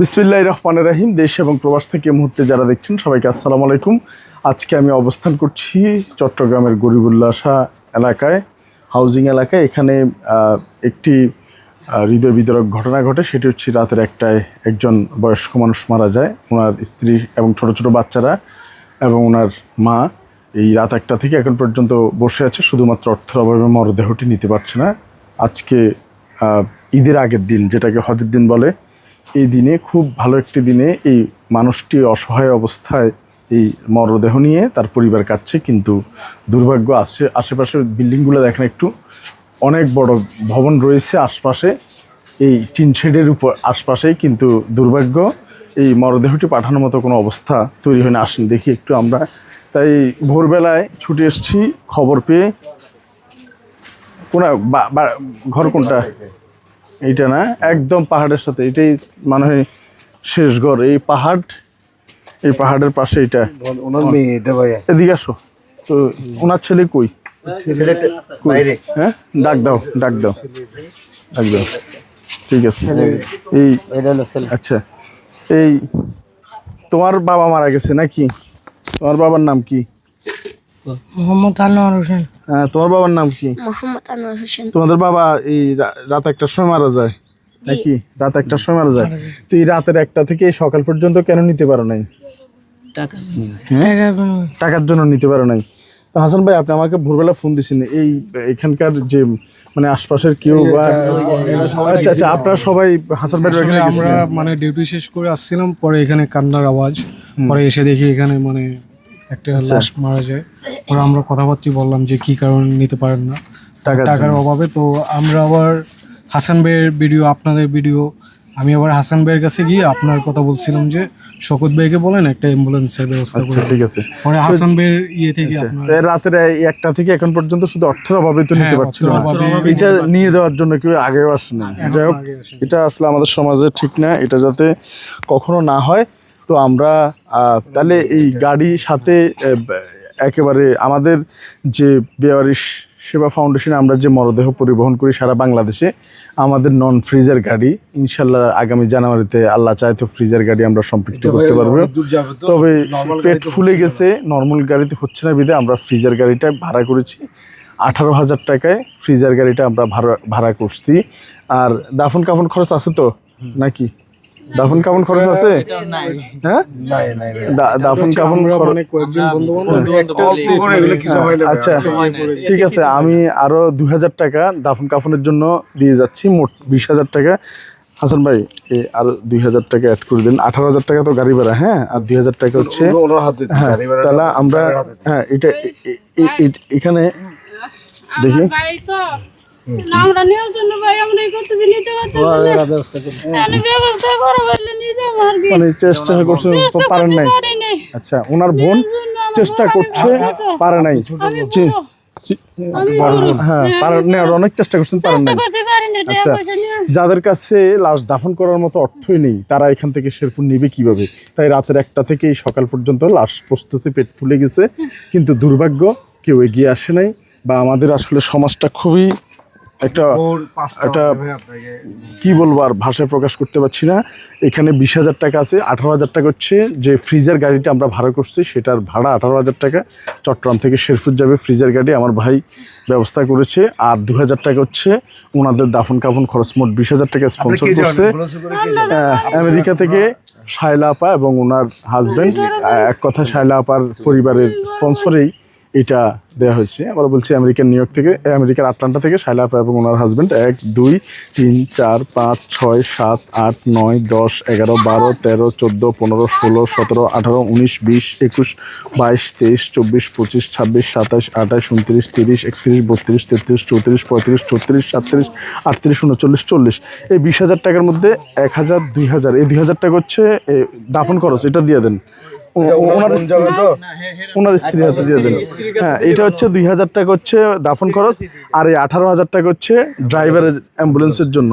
বিসমিল্লাহ রহমান রাহিম, দেশ এবং প্রবাস থেকে মুহূর্তে যারা দেখছেন সবাইকে আসসালামু আলাইকুম। আজকে আমি অবস্থান করছি চট্টগ্রামের গরিবুল্লাসা এলাকায় হাউজিং এলাকায়। এখানে একটি হৃদয় বিদারক ঘটনা ঘটে। সেটি হচ্ছে রাতের একটায় একজন বয়স্ক মানুষ মারা যায়। ওনার স্ত্রী এবং ছোট ছোট বাচ্চারা এবং ওনার মা এই রাত একটা থেকে এখন পর্যন্ত বসে আছে। শুধুমাত্র অর্থের অভাবে মরদেহটি নিতে পারছে না। আজকে ঈদের আগের দিন, যেটাকে হজের দিন বলে এই দিনে, খুব ভালো একটি দিনে এই মানুষটি অসহায় অবস্থায় এই মরদেহ নিয়ে তার পরিবার কাটছে, কিন্তু দুর্ভাগ্য আসে, আশেপাশের বিল্ডিংগুলো দেখেন একটু। অনেক বড় ভবন রয়েছে আশপাশে, এই টিন শেডের উপর, আশপাশেই, কিন্তু দুর্ভাগ্য এই মরদেহটি পাঠানোর মতো কোনো অবস্থা তৈরি হয় না আসেন, দেখি একটু আমরা। তাই ভোরবেলায় ছুটে এসেছি, খবর পেয়ে। কোনা ঘর কোনটা? এইটা না একদম পাহাড়ের সাথে এটাই মানে শেষ ঘর। এই পাহাড় এই পাহাড়ের পাশে এটা ওনার মেয়ে এটা এদিকে আসো। তো ওনার ছেলে কই? হ্যাঁ? ডাক দাও ডাক দাও। ডাক দাও। ঠিক আছে। এই আচ্ছা। এই তোমার বাবা মারা গেছে নাকি? তোমার বাবার নাম কি? মোহাম্মদ আনোয়ার হোসেন। হ্যাঁ তোমার বাবার নাম কি? মোহাম্মদ আনোয়ার হোসেন। তোমাদের বাবা এই রাত একটার সময় মারা যায় নাকি? রাত একটার সময় মারা যায়। তো এই রাতের একটা থেকে এই সকাল পর্যন্ত কেন নিতে পারো নাই? টাকা হ্যাঁ? টাকার জন্য নিতে পারো নাই। তো হাসান ভাই আপনি আমাকে ভোরবেলা ফোন দিয়েছেন এই এখানকার যে মানে আশপাশের কেউ বা আচ্ছা আচ্ছা আপনারা সবাই হাসান ভাই এখানে আমরা মানে ডিউটি শেষ করে আসছিলাম পরে এখানে কান্নার আওয়াজ পরে এসে দেখি এখানে মানে একটা আচ্ছা। লাশ মারা যায়। পরে আমরা কথাবার্তা বললাম যে কি কারণে নিতে পারেন না। টাকার টাকার অভাবে তো আমরা আবার হাসান ভাইয়ের ভিডিও আপনাদের ভিডিও আমি আবার হাসান ভাইয়ের কাছে গিয়ে আপনার কথা বলছিলাম যে শকত ভাইকে বলেন একটা অ্যাম্বুলেন্সের ব্যবস্থা আচ্ছা করে ঠিক আছে। পরে হাসান ভাইয়ের ইয়ে থেকে আচ্ছা, রাতের একটা থেকে এখন পর্যন্ত শুধু অর্থের অভাবে তো নিতে হ্যাঁ, পারছিল না। এটা নিয়ে দেওয়ার জন্য কেউ আগেও আসে না যাই হোক এটা আসলে আমাদের সমাজে ঠিক না। এটা যাতে কখনো না হয় তো আমরা তাহলে এই গাড়ির সাথে একেবারে আমাদের যে বেয়ারিশ সেবা ফাউন্ডেশনে আমরা যে মরদেহ পরিবহন করি সারা বাংলাদেশে আমাদের নন ফ্রিজার গাড়ি ইনশাল্লাহ আগামী জানুয়ারিতে আল্লাহ চায় তো ফ্রিজার গাড়ি আমরা সম্পৃক্ত করতে পারব। তবে পেট ফুলে গেছে নর্মাল গাড়িতে হচ্ছে না বিধে আমরা ফ্রিজার গাড়িটা ভাড়া করেছি। আঠারো হাজার টাকায় ফ্রিজার গাড়িটা আমরা ভাড়া ভাড়া করছি। আর দাফন কাফন খরচ আছে তো? নাকি? দাফন কাফন খরচ আছে? হ্যাঁ? দাফন কাফন মানে হয়। আচ্ছা ঠিক আছে আমি আরও দুই হাজার টাকা দাফন কাফনের জন্য দিয়ে যাচ্ছি মোট বিশ হাজার টাকা। হাসান ভাই এ আরও দুই হাজার টাকা অ্যাড করে দিন। আঠারো হাজার টাকা তো গাড়ি ভাড়া হ্যাঁ? আর দুই হাজার টাকা হচ্ছে হ্যাঁ তাহলে আমরা হ্যাঁ এটা এখানে দেখি। ভাই তো আমরা নেওয়ার জন্য ভাই আমরা এই করতেছি নিতে ব্যবস্থা করে ব্যবস্থা করা বললে নিজে আর মানে চেষ্টা করছে পারেন নাই। আচ্ছা ওনার বোন চেষ্টা করছে পারে নাই। হ্যাঁ অনেক চেষ্টা করছেন পারেন নাই। আচ্ছা যাদের কাছে লাশ দাফন করার মতো অর্থই নেই তারা এখান থেকে শেরপুর নেবে কীভাবে? তাই রাতের একটা থেকে সকাল পর্যন্ত লাশ পচতেছে পেট ফুলে গেছে। কিন্তু দুর্ভাগ্য কেউ এগিয়ে আসে নাই বা আমাদের আসলে সমাজটা খুবই একটা একটা কি বলব আর ভাষায় প্রকাশ করতে পারছি না। এখানে বিশ হাজার টাকা আছে আঠারো হাজার টাকা হচ্ছে যে ফ্রিজার গাড়িটা আমরা ভাড়া করছি সেটার ভাড়া আঠারো হাজার টাকা। চট্টগ্রাম থেকে শেরপুর যাবে ফ্রিজার গাড়ি আমার ভাই ব্যবস্থা করেছে। আর দু হাজার টাকা হচ্ছে ওনাদের দাফন কাফন খরচ মোট বিশ হাজার টাকা স্পন্সর করছে। আমেরিকা থেকে শায়লা আপা এবং ওনার হাজবেন্ড এক কথা শায়লা আপার পরিবারের স্পন্সরেই এটা দেওয়া হয়েছে। আমরা বলছি আমেরিকার নিউ ইয়র্ক থেকে, আমেরিকার আটলান্টা থেকে শায়লা আপা এবং ওনার হাজবেন্ড এক, দুই, তিন, চার, পাঁচ, ছয়, সাত, আট, নয়, দশ, এগারো, বারো, তেরো, চোদ্দ, পনেরো, ষোলো, সতেরো, আঠারো, উনিশ, বিশ, একুশ, বাইশ, তেইশ, চব্বিশ, পঁচিশ, ছাব্বিশ, সাতাশ, আঠাশ, উনত্রিশ, তিরিশ, একত্রিশ, বত্রিশ, তেত্রিশ, চৌত্রিশ, পঁয়ত্রিশ, ছত্রিশ, সাতত্রিশ, আটত্রিশ, উনচল্লিশ, চল্লিশ। এই বিশ হাজার টাকার মধ্যে এক হাজার, দুই হাজার, এই দুই হাজার টাকা হচ্ছে দাফন খরচ, এটা দিয়ে দেন। ওনার স্ত্রী? ওনার স্ত্রী হাতে দিয়ে দেন। হ্যাঁ এটা হচ্ছে দুই হাজার টাকা হচ্ছে দাফন খরচ আর এই আঠারো হাজার টাকা হচ্ছে ড্রাইভারের অ্যাম্বুলেন্সের জন্য।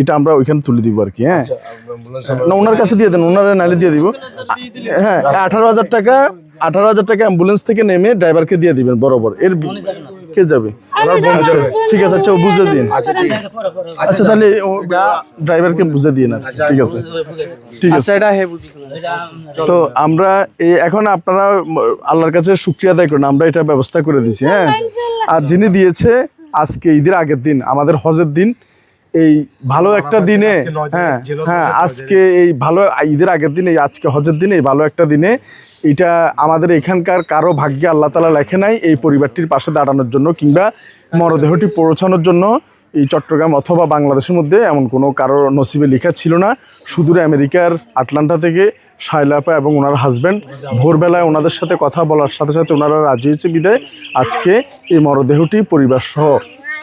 এটা আমরা ওইখানে তুলে দিব আর কি হ্যাঁ? না ওনার কাছে দিয়ে দেন ওনারা নালে দিয়ে দিব। হ্যাঁ আঠারো হাজার টাকা আঠারো হাজার টাকা অ্যাম্বুলেন্স থেকে নেমে ড্রাইভারকে দিয়ে দিবেন বরাবর। এর কে যাবে? আচ্ছা ঠিক আছে আচ্ছা ও বুঝে দিন। আচ্ছা তাহলে ও ড্রাইভারকে বুঝে দিয়ে না ঠিক আছে। ঠিক আছে। আচ্ছা এটা তো আমরা এই এখন আপনারা আল্লাহর কাছে শুক্রিয়া আদায় করুন। আমরা এটা ব্যবস্থা করে দিছি হ্যাঁ? আর যিনি দিয়েছে আজকে ঈদের আগের দিন আমাদের হজের দিন এই ভালো একটা দিনে হ্যাঁ হ্যাঁ আজকে এই ভালো ঈদের আগের দিনে এই আজকে হজের দিনে এই ভালো একটা দিনে এটা আমাদের এখানকার কারও ভাগ্যে আল্লাহ তালা লেখে নাই এই পরিবারটির পাশে দাঁড়ানোর জন্য কিংবা মরদেহটি পৌঁছানোর জন্য এই চট্টগ্রাম অথবা বাংলাদেশের মধ্যে এমন কোনো কারও নসিবে লেখা ছিল না। সুদূর আমেরিকার আটলান্টা থেকে শাইলাপা এবং ওনার হাজব্যান্ড ভোরবেলায় ওনাদের সাথে কথা বলার সাথে সাথে ওনারা রাজি হয়েছে বিদায়। আজকে এই মরদেহটি পরিবার সহ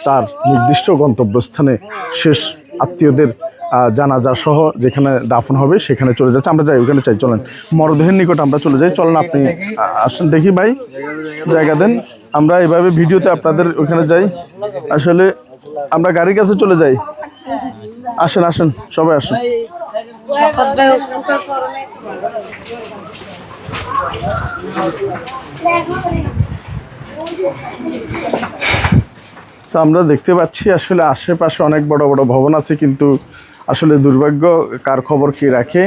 তার নির্দিষ্ট গন্তব্যস্থানে শেষ আত্মীয়দের জানাজা সহ যেখানে দাফন হবে সেখানে চলে যাচ্ছে। আমরা যাই, ওখানে চাই, চলেন। মরদেহের নিকট আমরা চলে যাই। চলেন, আপনি আসেন, দেখি ভাই, জায়গা দেন। আমরা এভাবে ভিডিওতে আপনাদের ওখানে যাই। আসলে আমরা গাড়ির কাছে চলে যাই। আসেন আসেন, সবাই আসেন। তো আমরা দেখতে পাচ্ছি, আসলে আশেপাশে অনেক বড় বড় ভবন আছে, কিন্তু আসলে দুর্ভাগ্য কার খবর কে রাখে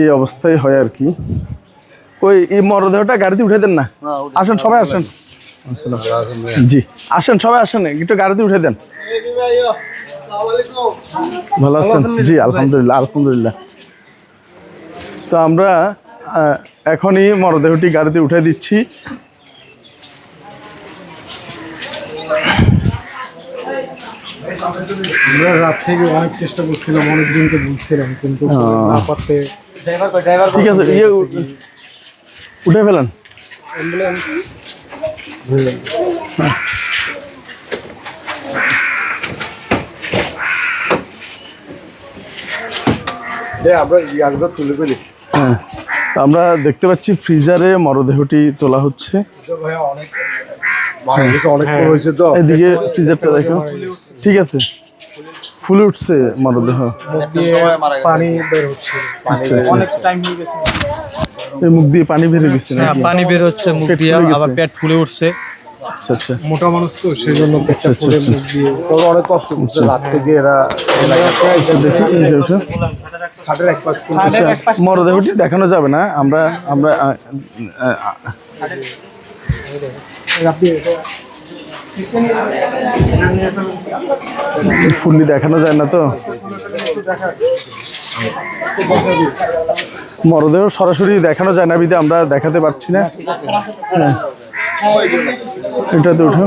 এই অবস্থায় হয় আর কি। ওই এই মরদেহটা গাড়িতে উঠে দেন না? আসেন সবাই আসেন। জি আসেন সবাই আসেন একটু গাড়িতে উঠে দেন। ভালো আছেন? জি আলহামদুলিল্লাহ আলহামদুলিল্লাহ। তো আমরা এখনই মরদেহটি গাড়িতে উঠে দিচ্ছি। আমরা রাত থেকে অনেক চেষ্টা করছিলাম অনেক দিনকে বলছিলাম কিন্তু না পারতে ড্রাইভার কই ড্রাইভার ঠিক আছে ইয়ে উঠে ফেলেন। আমরা হ্যাঁ তো আমরা দেখতে পাচ্ছি ফ্রিজারে মরদেহটি তোলা হচ্ছে। অনেক বড় হয়েছে তো। এদিকে ফ্রিজারটা দেখো। ঠিক আছে। ফুলে উঠছে মরদেহ পানি বের হচ্ছে। আচ্ছা, আচ্ছা। অনেক টাইম হয়ে গেছে এই মুখ দিয়ে পানি বেরিয়ে গেছে হ্যাঁ পানি বের হচ্ছে মুখ দিয়ে ফুলে আবার পেট ফুলে উঠছে। আচ্ছা আচ্ছা। মোটা মানুষ তো সেই জন্য পেটটা আচ্ছা, ফুলে। মুখ দিয়ে। অনেক কষ্ট করছে রাত থেকে এরা দেখি এই যে ওটা। খাটের এক পাশ আচ্ছা মরদেহটি দেখানো যাবে না। আমরা আমরা ফুললি দেখানো যায় না তো? মরদেহ সরাসরি দেখানো যায় না বিধে, আমরা দেখাতে পারছি না। হ্যাঁ। এটাতে উঠো।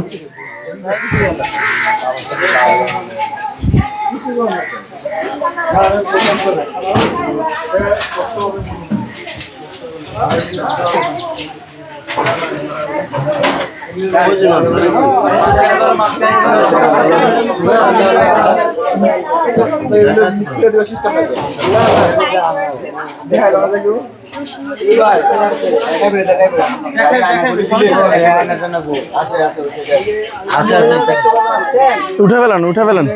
উঠে ফেলান উঠে ফেলান।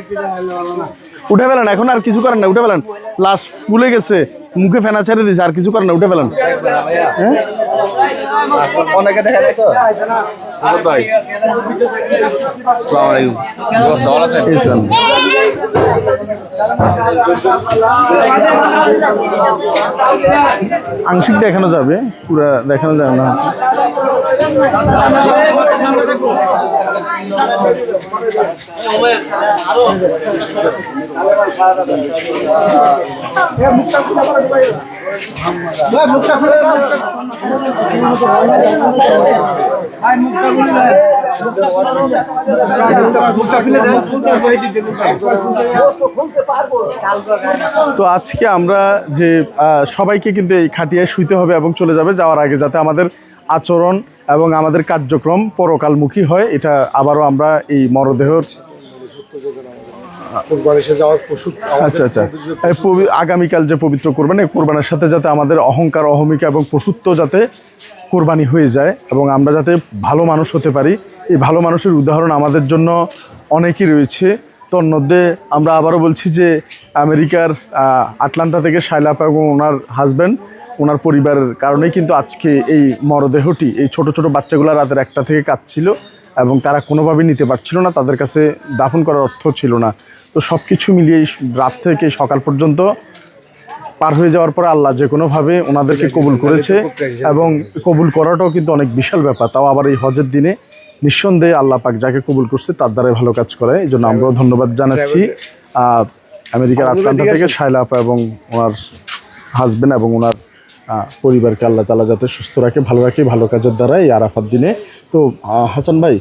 উঠে ফেলান, এখন আর কিছু করেন না, উঠে ফেলান। লাশ ফুলে গেছে, মুখে ফেনা ছেড়ে দিয়েছে, আর কিছু করেন না, উঠে ফেলান। হ্যাঁ? অনেকে দেখা যায় তো? ভাই আসসালামু আলাইকুম বস ভালো আছেন এই আংশিক দেখানো যাবে পুরা দেখানো যাবে না। তো আজকে আমরা যে সবাইকে কিন্তু এই খাটিয়ায় শুইতে হবে এবং চলে যাবে যাওয়ার আগে যাতে আমাদের আচরণ এবং আমাদের কার্যক্রম পরকালমুখী হয়, এটা আবারও আমরা এই মরদেহর আচ্ছা আচ্ছা। আগামীকাল যে পবিত্র কোরবানি কোরবানের সাথে যাতে আমাদের অহংকার, অহমিকা এবং পশুত্ব যাতে কোরবানি হয়ে যায় এবং আমরা যাতে ভালো মানুষ হতে পারি। এই ভালো মানুষের উদাহরণ আমাদের জন্য অনেকই রয়েছে। তোর মধ্যে আমরা আবারও বলছি যে আমেরিকার আটলান্টা থেকে শাইলাপা এবং ওনার হাজব্যান্ড, ওনার পরিবারের কারণেই কিন্তু আজকে এই মরদেহটি, এই ছোট ছোট বাচ্চাগুলো রাতের একটা থেকে কাঁদছিল এবং তারা কোনোভাবেই নিতে পারছিল না, তাদের কাছে দাফন করার অর্থ ছিল না। তো সব কিছু মিলিয়ে রাত থেকে সকাল পর্যন্ত পার হয়ে যাওয়ার পরে আল্লাহ যে কোনোভাবে ওনাদেরকে কবুল করেছে এবং কবুল করাটাও কিন্তু অনেক বিশাল ব্যাপার। তাও আবার এই হজের দিনে নিঃসন্দেহে আল্লাহ পাক যাকে কবুল করছে তার দ্বারাই ভালো কাজ করে। এই জন্য আমরাও ধন্যবাদ জানাচ্ছি। আমেরিকার আটলান্টা থেকে শাইলা আপা এবং ওনার হাজবেন্ড এবং ওনার পরিবারকে আল্লাহ তালা যাতে সুস্থ রাখে, ভালো রাখে, ভালো কাজের দ্বারা এই আরাফাত দিনে। তো হাসান ভাই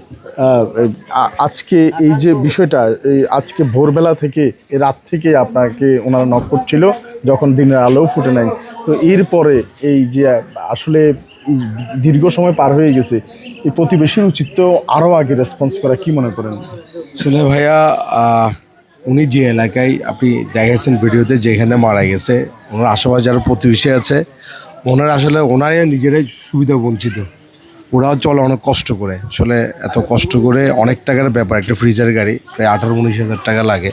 আজকে এই যে বিষয়টা, এই আজকে ভোরবেলা থেকে রাত থেকে আপনাকে ওনারা নক করছিল, যখন দিনের আলোও ফুটে নাই। তো এরপরে এই যে, আসলে দীর্ঘ সময় পার হয়ে গেছে, এই প্রতিবেশীর উচিত তো আরও আগে রেসপন্স করা, কি মনে করেন? ছেলে ভাইয়া উনি যে এলাকায় আপনি দেখেছেন ভিডিওতে যেখানে মারা গেছে, ওনার আশেপাশে যারা প্রতিবেশী আছে, ওনার আসলে ওনারাই নিজেরাই সুবিধা বঞ্চিত। ওরাও চলে অনেক কষ্ট করে। আসলে এত কষ্ট করে অনেক টাকার ব্যাপার, একটা ফ্রিজের গাড়ি, প্রায় আঠারো উনিশ হাজার টাকা লাগে।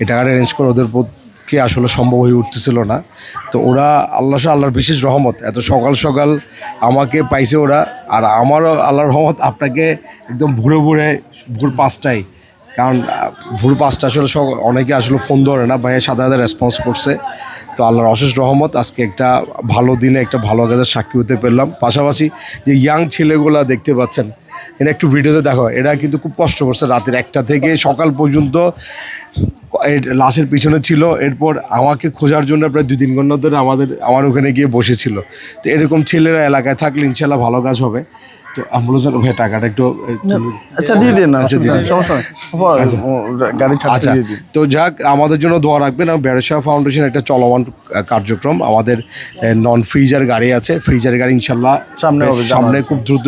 এই টাকাটা অ্যারেঞ্জ করে ওদের পক্ষে আসলে সম্ভব হয়ে উঠতেছিল না। তো ওরা আল্লাহ আল্লাহর বিশেষ রহমত, এত সকাল সকাল আমাকে পাইছে ওরা, আর আমারও আল্লাহর রহমত আপনাকে একদম ভোরে ভোরে ভোর পাঁচটায় কারণ ভুল পাঁচটা আসলে সব অনেকে আসলে ফোন ধরে না, ভাইয়া সাদা সাদা রেসপন্স করছে। তো আল্লাহর অশেষ রহমত, আজকে একটা ভালো দিনে একটা ভালো কাজের সাক্ষী হতে পারলাম পাশাপাশি যে ইয়াং ছেলেগুলা দেখতে পাচ্ছেন এটা একটু ভিডিওতে দেখো, এরা কিন্তু খুব কষ্ট করছে রাতের একটা থেকে সকাল পর্যন্ত লাশের পিছনে ছিল। এরপর আমাকে খোঁজার জন্য প্রায় দুই তিন ঘণ্টা ধরে আমাদের, আমার ওখানে গিয়ে বসেছিল। তো এরকম ছেলেরা এলাকায় থাকলে ইনশাল্লাহ ভালো কাজ হবে। তো আমরা যেন ভাই টাকাটা একটু আচ্ছা দিয়ে দিন আচ্ছা, দিয়ে আচ্ছা। দিন। তো যাক আমাদের জন্য দোয়া রাখবেন। আর বেরোসা ফাউন্ডেশন একটা চলমান কার্যক্রম। আমাদের নন ফ্রিজার গাড়ি আছে। ফ্রিজার গাড়ি ইনশাল্লাহ সামনে হবে, সামনে খুব দ্রুত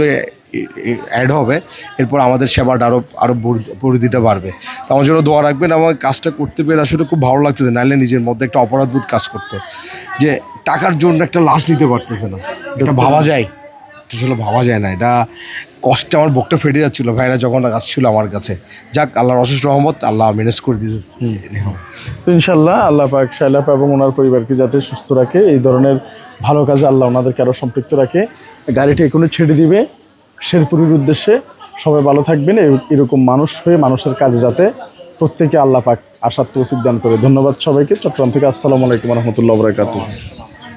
অ্যাড হবে। এরপর আমাদের সেবাটা আরও আরও পরিধিটা বাড়বে। তো আমার জন্য দোয়া রাখবেন। আমার কাজটা করতে পেরে আসলে খুব ভালো লাগতেছে নাহলে নিজের মধ্যে একটা অপরাধবোধ কাজ করতো। যে টাকার জন্য একটা লাশ নিতে পারতেছে না। এটা ভাবা যায়। আসলে ভাবা যায় না। এটা কষ্টে আমার বকটা ফেটে যাচ্ছিল, ভাইরা যখন আসছিল আমার কাছে। যাক, আল্লাহর অশেষ রহমত, আল্লাহ ম্যানেজ করে দিয়েছে। তো ইনশাল্লাহ আল্লাহ পাক শাইলাপ এবং ওনার পরিবারকে যাতে সুস্থ রাখে, এই ধরনের ভালো কাজে আল্লাহ ওনাদেরকে আরও সম্পৃক্ত রাখে। গাড়িটা এখনই ছেড়ে দিবে, শেরপুরের উদ্দেশ্যে। সবাই ভালো থাকবেন এরকম মানুষ হয়ে মানুষের কাজে যাতে প্রত্যেকে আল্লাহ পাক আশার তৌফিক দান করে। ধন্যবাদ সবাইকে, চট্টগ্রাম থেকে আসসালামু আলাইকুম রহমতুল্লাহ বরাকাতু